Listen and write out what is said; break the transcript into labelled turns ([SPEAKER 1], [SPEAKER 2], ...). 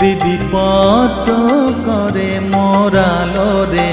[SPEAKER 1] হৃদিপত করে মোরালো রে।